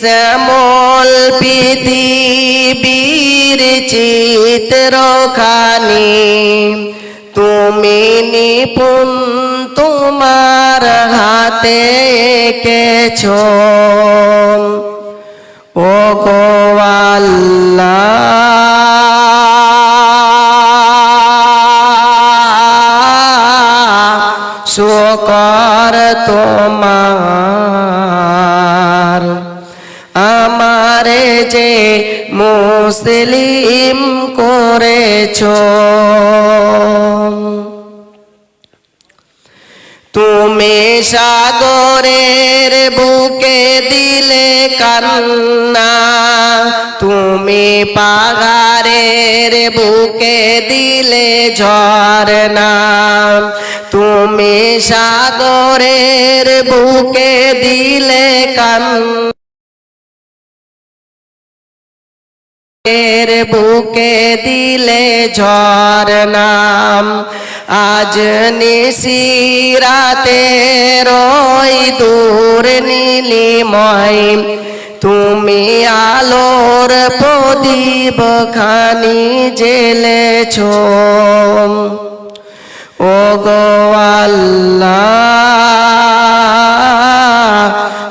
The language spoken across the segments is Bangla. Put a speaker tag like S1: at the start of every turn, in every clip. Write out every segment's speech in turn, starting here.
S1: শ্যামল পৃথিবীর চিত্রখানি। তুমি নিপুণ তোমার হাতে কেছ ও গোয়াল্লা শুকর তোমার যে মুসলিম করেছ। তুমি সাগরের বুকে দিলে কান্না, তুমি পাহাড়ের বুকে দিলে ঝরনা তুমি সাগরের বুকে দিলে কান্না। এর বুকে দিলে ঝরনাম আজ নিশিরাতে রই দূর নীলিময়। তুমি আলোর প্রদীপ খানি জেলেছ। ও গো আল্লাহ,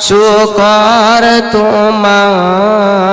S1: শুকর তোমার।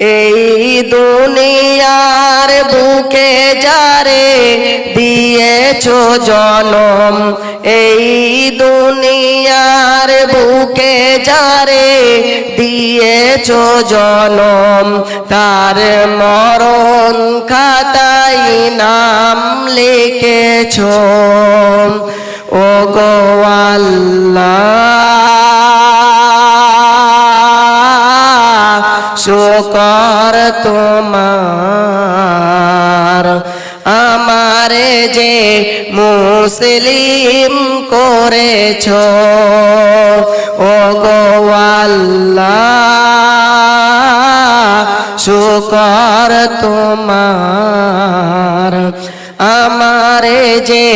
S1: এই দুনিয়ার বুকে যারে দিয়েছ জনম, এই দুনিয়ার বুকে যারে দিয়েছ জনম, তার মরণ খাতাই নাম লিখেছ। ও গোয়াল্লা শুকর তোমার। আমারে যে মুসলিম করেছ ও গোয়াল্লা শুকর তোমার। আমারে যে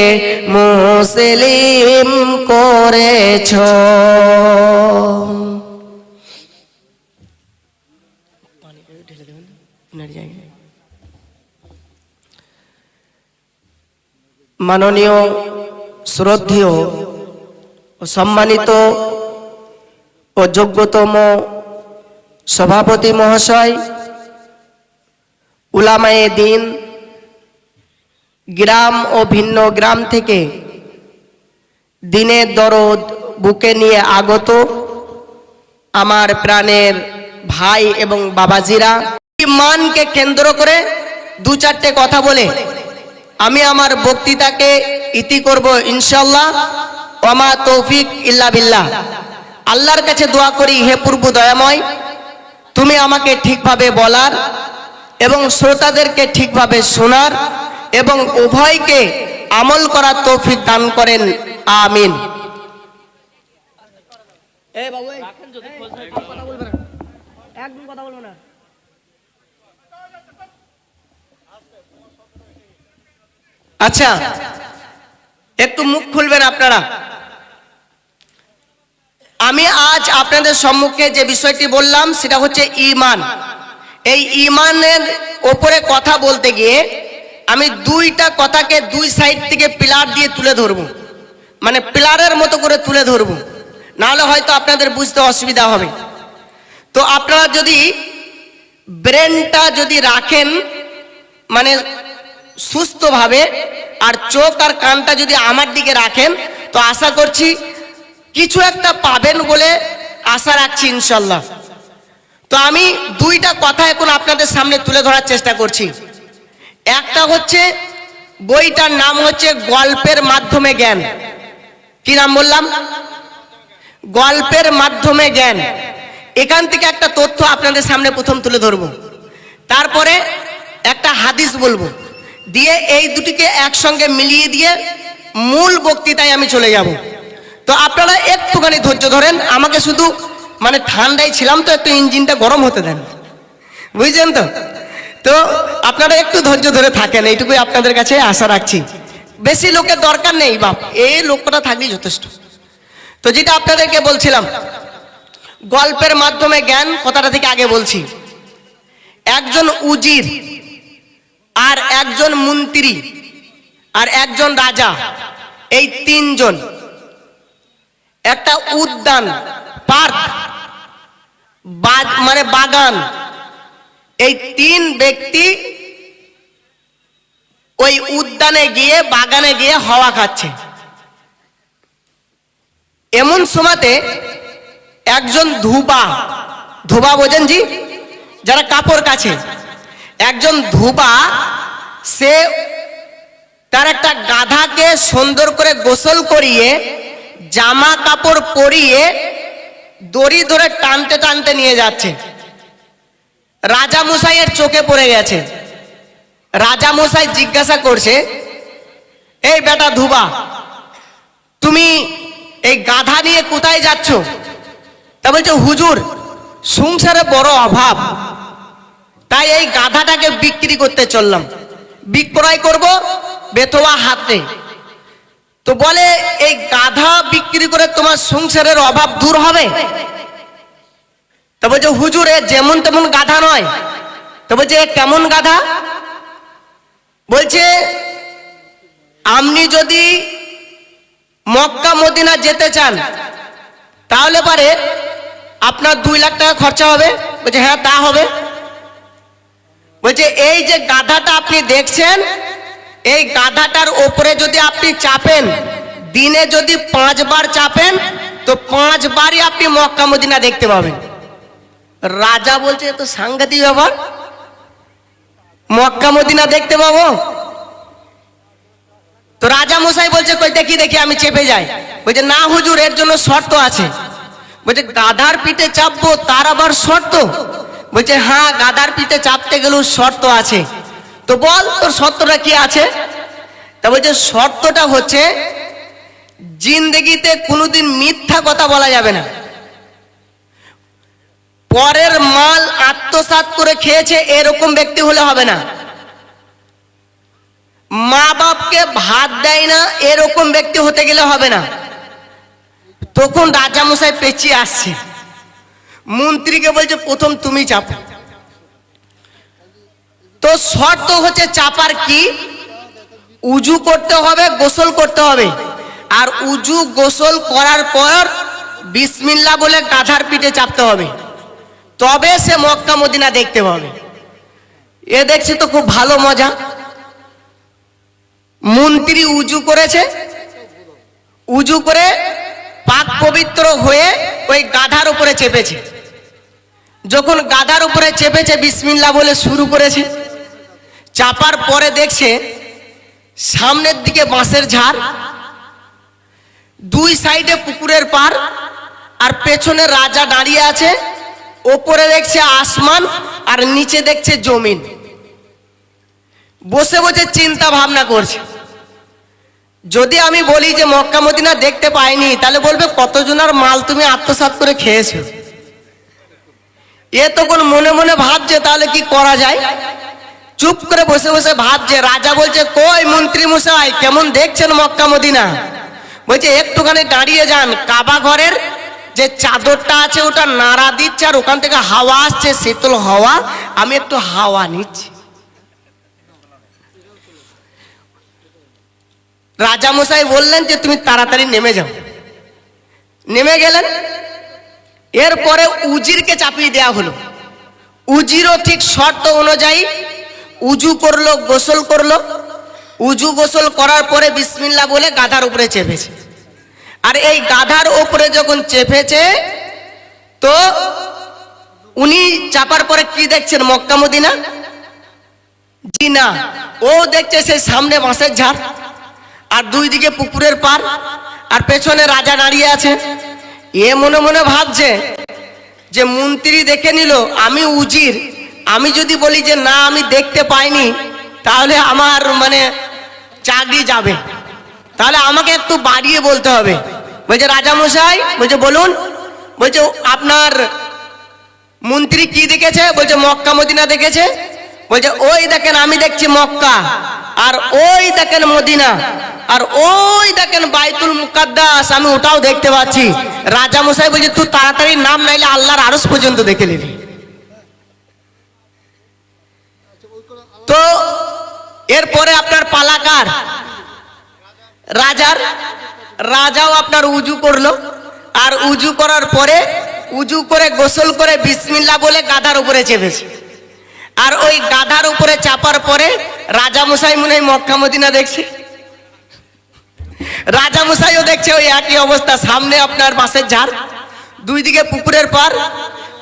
S1: মুসলিম করেছ মাননীয়, শ্রদ্ধেয় সম্মানিত ও যোগ্যতম সভাপতি মহাশয়, উলামায়ে দিন, গ্রাম ও ভিন্ন গ্রাম থেকে দিনের দরদ বুকে নিয়ে আগত আমার প্রাণের ভাই এবং বাবাজিরা মানকে কেন্দ্র করে দু চারটে কথা বলে আমি আমার বক্তৃতাকে ইতি করব ইনশাল্লাহ ওমা তৌফিক ইল্লা বিল্লাহ। আল্লাহর কাছে দোয়া করি, হে পূর্ব দয়াময়, তুমি আমাকে ঠিকভাবে বলার এবং শ্রোতাদেরকে ঠিকভাবে শোনার এবং উভয়কে আমল করার তৌফিক দান করেন। আমিন। একদম কথা বলব না। আচ্ছা একটু মুখ খুলবেন আপনারা। আমি আজ আপনাদের সম্মুখে যে বিষয়টি বললাম, সেটা হচ্ছে ইমান এই ইমানের ওপরে কথা বলতে গিয়ে আমি দুইটা কথাকে দুই সাইড থেকে পিলার দিয়ে তুলে ধরবো। মানে পিলারের মতো করে তুলে ধরবো। নাহলে হয়তো আপনাদের বুঝতে অসুবিধা হবে। তো আপনারা যদি ব্রেনটা যদি রাখেন মানে সুস্থভাবে আর চোখ আর কানটা যদি আমার দিকে রাখেন, তো আশা করছি কিছু একটা পাবেন বলে আশা রাখছি ইনশাল্লাহ। তো আমি দুইটা কথা এখন আপনাদের সামনে তুলে ধরার চেষ্টা করছি। একটা হচ্ছে, বইটার নাম হচ্ছে গল্পের মাধ্যমে জ্ঞান। কি নাম বললাম? গল্পের মাধ্যমে জ্ঞান। এখান থেকে একটা তথ্য আপনাদের সামনে প্রথম তুলে ধরবো। তারপরে একটা হাদিস বলব। দিয়ে এই দুটিকে একসঙ্গে মিলিয়ে দিয়ে মূল বক্তৃতায় আমি চলে যাব। তো আপনারা একটুখানি ধৈর্য ধরেন, আমাকে শুধু মানে ঠান্ডায় ছিলাম তো, একটু ইঞ্জিনটা গরম হতে দেন। বুঝছেন তো? তো আপনারা একটু ধৈর্য ধরে থাকেন, এইটুকুই আপনাদের কাছে আশা রাখছি। বেশি লোকের দরকার নেই, বাপ, এই লোকটা থাকলেই যথেষ্ট। তো যেটা আপনাদেরকে বলছিলাম, গল্পের মাধ্যমে জ্ঞান কথাটা থেকে আগে বলছি। একজন উজির আর একজন মন্ত্রী আর একজন রাজা, এই তিনজন। একটা উদ্যান, পার্ক মানে বাগান। এই তিন ব্যক্তি ওই উদ্যানে গিয়ে, বাগানে গিয়ে হাওয়া খাচ্ছে। এমন সময়তে একজন ধুবা ধুবা বোঝেন জি? যারা কাপড় কাছে। একজন ধুবা, সে তার একটা গাধাকে সুন্দর করে গোসল করিয়ে, জামা কাপড় পরিয়ে দড়ি ধরে টানতে টানতে নিয়ে যাচ্ছে। রাজা মশাইয়ের চোখে পড়ে গেছে। রাজা মশাই জিজ্ঞাসা করছে, এই বেটা ধুবা, তুমি এই গাধা নিয়ে কোথায় যাচ্ছ? তা বলছে, হুজুর, সংসারে বড় অভাব। তাই এই গাধাটাকে বিক্রি করতে চললাম। বিক্রয় করব বেথোয়া হাতে। তো বলে, এই গাধা বিক্রি করে তোমার সংসারের অভাব দূর হবে? তো বলছে, হুজুর, এ যেমন তেমন গাধা নয়। তো বলছে কেমন গাধা? বলছে, আপনি যদি মক্কা, মদিনা যেতে চান, তাহলে পারে আপনার দুই লাখ টাকা খরচা হবে। বলছে হ্যাঁ তা হবে। বলছে, এই যে গাধাটা আপনি দেখছেন, এই গাধাটার ওপরে যদি আপনি চাপেন, দিনে যদি পাঁচবার চাপেন, তো পাঁচবারই আপনি মক্কা মদিনা দেখতে পাবেন। রাজা বলছে তো সাংঘাতিক ব্যাপার। মক্কা মদিনা দেখতে পাবো? তো রাজা মশাই বলছে, কই, দেখি দেখি, আমি চেপে যাই। বলছে, না হুজুর, এর জন্য শর্ত আছে। বলছে, গাধার পিঠে চাপবো, তার আবার শর্ত? বলছে হ্যাঁ গাদার পিঠে চাপতে গেলেও শর্ত আছে। তো বল, তোর শর্তটা কি আছে? তা বলছে, শর্তটা হচ্ছে, জিন্দগিতে কোনোদিন মিথ্যা কথা বলা যাবে না। পরের মাল আত্মসাৎ করে খেয়েছে, এরকম ব্যক্তি হলে হবে না। মা বাপকে ভাত দেয় না, এরকম ব্যক্তি হতে গেলে হবে না। তখন রাজামশাই পেঁচিয়ে আসছে। মন্ত্রীকে বলছে, প্রথম তুমি চাপো। তো শর্ত হচ্ছে চাপার কি? উজু করতে হবে, গোসল করতে হবে। আর উজু গোসল করার পর বিসমিল্লা বলে গাধার পিঠে চাপতে হবে। তবে সে মক্কা মদিনা দেখতে পাবে। এ দেখছি তো খুব ভালো মজা। মন্ত্রী উজু করেছে। উজু করে পাক পবিত্র হয়ে ওই গাধার উপরে চেপেছে। যখন গাধার উপরে চেপেছে বিসমিল্লা বলে শুরু করেছে, চাপার পরে দেখছে সামনের দিকে বাঁশের ঝাড়, দুই সাইডে পুকুরের পার আর পেছনে রাজা দাঁড়িয়ে আছে, ওপরে দেখছে আসমান, আর নিচে দেখছে জমিন। বসে বসে চিন্তা ভাবনা করছে। যদি আমি বলি যে মক্কা মদিনা দেখতে পাইনি, তাহলে বলবে কতজনের মাল তুমি আত্মসাৎ করে খেয়েছো? এ তখন মনে মনে ভাবছে, তাহলে কি করা যায়? চুপ করে বসে বসে ভাবছে, রাজা বলছে, কই মন্ত্রী মশাই, কেমন দেখছেন মক্কা মদিনা? বলছে, একটুখানি দাঁড়িয়ে যান, কাবা ঘরের যে চাদরটা আছে, ওটা নাড়া দিচ্ছে, আর ওখান থেকে হাওয়া আসছে, শীতল হাওয়া, আমি একটু হাওয়া নিচ্ছি। রাজা মশাই বললেন যে, তুমি তাড়াতাড়ি নেমে যাও। নেমে গেলেন এরপরে উজিরকে চাপিয়ে দেওয়া হলো। উজিরও ঠিক শর্ত অনুযায়ী উজু করল, গোসল করল। উজু গোসল করার পরে বিসমিল্লা বলে গাধার উপরে চেপেছে। আর এই গাধার উপরে যখন চেপেছে, তো উনি চাপার পরে কি দেখছেন? Mecca Medina? জি না। ও দেখছে সেই সামনে বাঁশের ঝাড়, আর দুই দিকে পুকুরের পার আর পেছনে রাজা দাঁড়িয়ে আছে। এ মনে মনে ভাবছে যে মন্ত্রী দেখে নিল, আমি উজির। আমি যদি বলি যে না, আমি দেখতে পাইনি, তাহলে আমার মানে চাকরি যাবে। তাহলে আমাকে একটু বাড়িয়ে বলতে হবে। বলছে, রাজামশাই, বলছে, বলুন, বলছে, আপনার মন্ত্রী কি দেখেছে? বলছে, মক্কা মদিনা দেখেছে। বলছে, ওই দেখেন, আমি দেখছি মক্কা। আর ওই দেখেন মদিনা। আর ওই দেখেন বাইতুল মুকাদ্দাস, আমি ওটাও দেখতে পাচ্ছি। রাজা মশাই বলছে, তুই তাড়াতাড়ি নাম নাইলে আল্লাহর আরস পর্যন্ত দেখে নিবি। তো এরপরে আপনার পালাকার। রাজার, রাজাও আপনার উজু করল। আর উজু করার পরে, উজু করে গোসল করে বিসমিল্লা বলে গাধার উপরে চেপেছে। আর ওই গাধার উপরে চাপার পরে রাজা মশাই মনে হয় মক্কা মদিনা দেখছে। রাজা মশাইও দেখছে ওই একই অবস্থা, সামনে আপনার বাঁশের ঝাড়, দুই দিকে পুকুরের পার,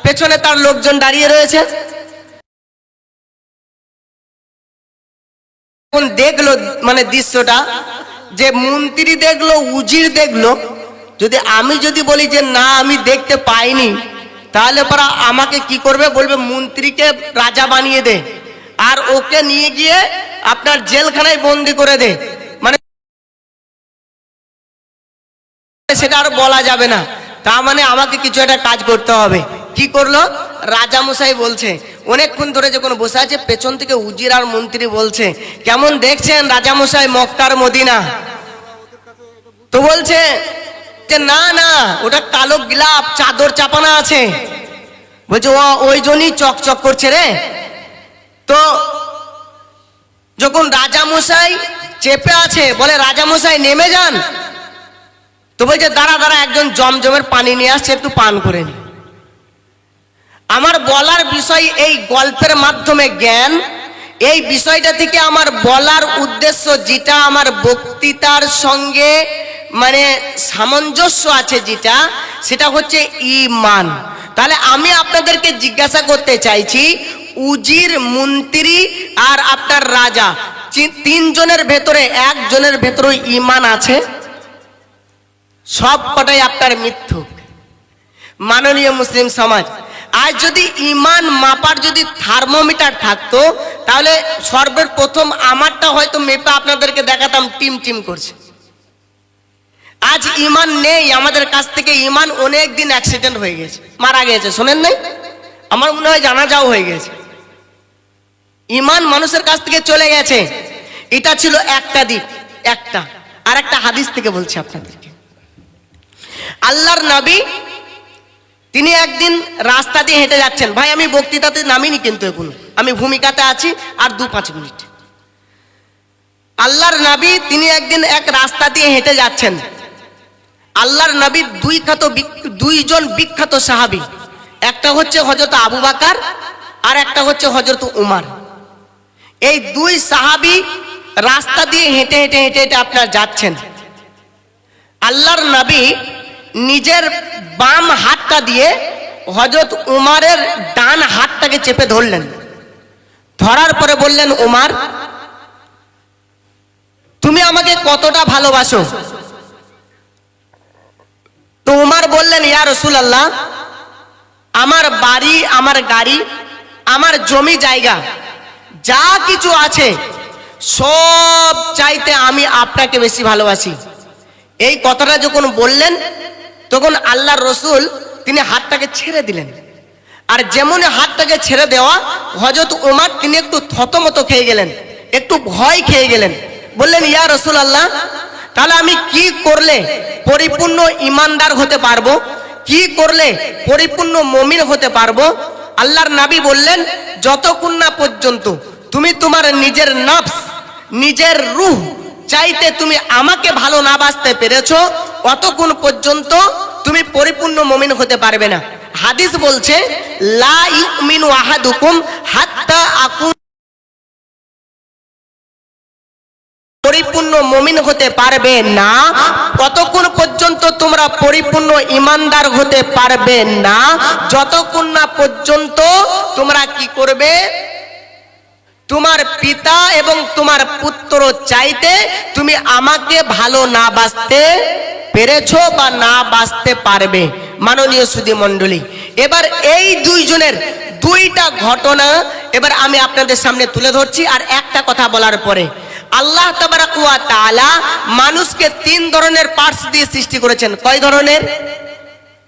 S1: পেছনে তার লোকজন দাঁড়িয়ে রয়েছে। দেখল মানে দৃশ্যটা, যে মন্ত্রী দেখল, উজির দেখল, যদি আমি যদি বলি যে না, আমি দেখতে পাইনি, তাহলে পরা আমাকে কি করবে? বলবে, মন্ত্রীকে রাজা বানিয়ে দে, আর ওকে নিয়ে গিয়ে আপনার জেলখানায় বন্দি করে দে। সেটা আর বলা যাবে না। তা মানে আমাকে কিছু একটা কাজ করতে হবে। কি করল? রাজা মশাই বলছে, অনেকক্ষণ ধরে যখন বসে আছে, পেছন থেকে উজির আর মন্ত্রী বলছে, কেমন দেখছেন রাজা মশাই মক্কার মদিনা? তো বলছে যে, না না, ওটা কালো গিলাপ, চাদর চাপানা আছে। বলছে, ও, ওই জন্যই চকচক করছে রে। তো যখন রাজা মশাই চেপে আছে, বলে, রাজা মশাই, নেমে যান। তো বলছে, দাঁড়া দাঁড়া, একজন জমজমের পানি নিয়ে আসছে, একটু পান করে নি। আমার বলার বিষয় এই গল্পের মাধ্যমে জ্ঞান, এই বিষয়টা থেকে আমার বলার উদ্দেশ্য যেটা, আমার বক্তৃতার সঙ্গে মানে সামঞ্জস্য আছে যেটা, সেটা হচ্ছে ইমান তাহলে আমি আপনাদেরকে জিজ্ঞাসা করতে চাইছি, উজির মন্ত্রী আর আপনার রাজা তিনজনের ভেতরে, একজনের ভেতরে ইমান আছে? সব কটাই আপনার মিথ্যুক মাননীয় মুসলিম সমাজ আজ যদি ইমান মাপার যদি থার্মোমিটার থাকতো, তাহলে সর্বের প্রথম আমারটা হয়তো মেপে আপনাদেরকে দেখাতাম, টিম টিম করছে। আজ ইমান নেই, আমাদের কাছ থেকে ইমান অনেক দিন অ্যাক্সিডেন্ট হয়ে গেছে, মারা গেছে, শোনেন নাই? আমার মনে হয় জানা যাও হয়ে গেছে। ইমান মানুষের কাছ থেকে চলে গেছে। এটা ছিল একটা দিক, একটা। আর একটা হাদিস থেকে বলছি আপনাদেরকে। আল্লাহর নবী, তিনি একদিন রাস্তা দিয়ে হেঁটে যাচ্ছেন। ভাই, আমি বক্তৃতাতে নামিনি কিন্তু এখন। আমি ভূমিকাতে আছি আর দু পাঁচ মিনিট। আল্লাহর নবী, তিনি একদিন এক রাস্তা দিয়ে হেঁটে যাচ্ছেন। আল্লাহর নবীর দুই খ্যাত দুইজন বিখ্যাত সাহাবী। একটা হচ্ছে হজরত আবু বাকার আর একটা হচ্ছে হজরত উমার। এই দুই সাহাবী রাস্তা দিয়ে হেঁটে হেঁটে হেঁটে হেঁটে আপনার যাচ্ছেন। আল্লাহর নবী নিজের বাম হাতটা দিয়ে হজরত উমারের ডান হাতটাকে চেপে ধরলেন। ধরার পরে বললেন, উমার, তুমি আমাকে কতটা ভালোবাসো? তো উমার বললেন, ইয়া রসুল আল্লাহ আমার বাড়ি, আমার গাড়ি, আমার জমি জায়গা, যা কিছু আছে, সব চাইতে আমি আপনাকে বেশি ভালোবাসি। এই কথাটা যখন বললেন তখন আল্লাহর রসুল তিনি হাতটাকে ছেড়ে দিলেন। আর যেমন হাতটাকে ছেড়ে দেওয়া হজরত উমার তিনি একটু থতমত খেয়ে গেলেন, একটু ভয় খেয়ে গেলেন। বললেন, ইয়া রসুল আল্লাহ তাহলে আমি কি করলে পরিপূর্ণ ইমানদার হতে পারব? কি করলে পরিপূর্ণ মমিন হতে পারব? আল্লাহর নাবি বললেন, যতক্ষণ না পর্যন্ত তুমি তোমার নিজের নফস, নিজের রুহ চাইতে তুমি আমাকে ভালো না বাঁচতে পেরেছ, অতক্ষণ পর্যন্ত তুমি পরিপূর্ণ মমিন হতে পারবে না। হাদিস বলছে, লা পরিপূর্ণ মমিন হতে পারবে না ততক্ষণ পর্যন্ত তোমরা পরিপূর্ণ ইমানদার হতে পারবে না, যতক্ষণ না পর্যন্ত তোমরা কি করবে? তোমার পিতা এবং তোমার পুত্র চাইতে তুমি আমাকে ভালো না বাঁচতে পেরেছ বা না বাঁচতে পারবে। মাননীয় সুদী মণ্ডলী, এবার এই দুইজনের দুইটা ঘটনা এবার আমি আপনাদের সামনে তুলে ধরছি আর একটা কথা বলার পরে। আল্লাহ তাআলা মানুষকে তিন ধরনের পার্টস দিয়ে সৃষ্টি করেছেন। কয় ধরনের?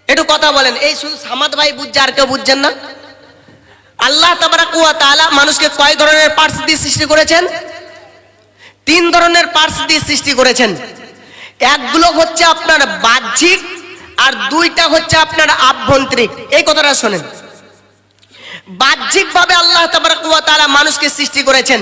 S1: একটু কথা বলেন। এই শুধু সামাদ ভাই বুঝছে আর কেউ বুঝছেন না? আল্লাহ তাআলা মানুষকে কয় ধরনের পার্টস দিয়ে সৃষ্টি করেছেন? তিন ধরনের পার্টস দিয়ে সৃষ্টি করেছেন। একগুলো হচ্ছে আপনার বাহ্যিক আর দুইটা হচ্ছে আপনার আভ্যন্তরিক। এই কথাটা শোনেন। বাহ্যিকভাবে আল্লাহ তাবারাক ওয়া তাআলা মানুষকে সৃষ্টি করেছেন।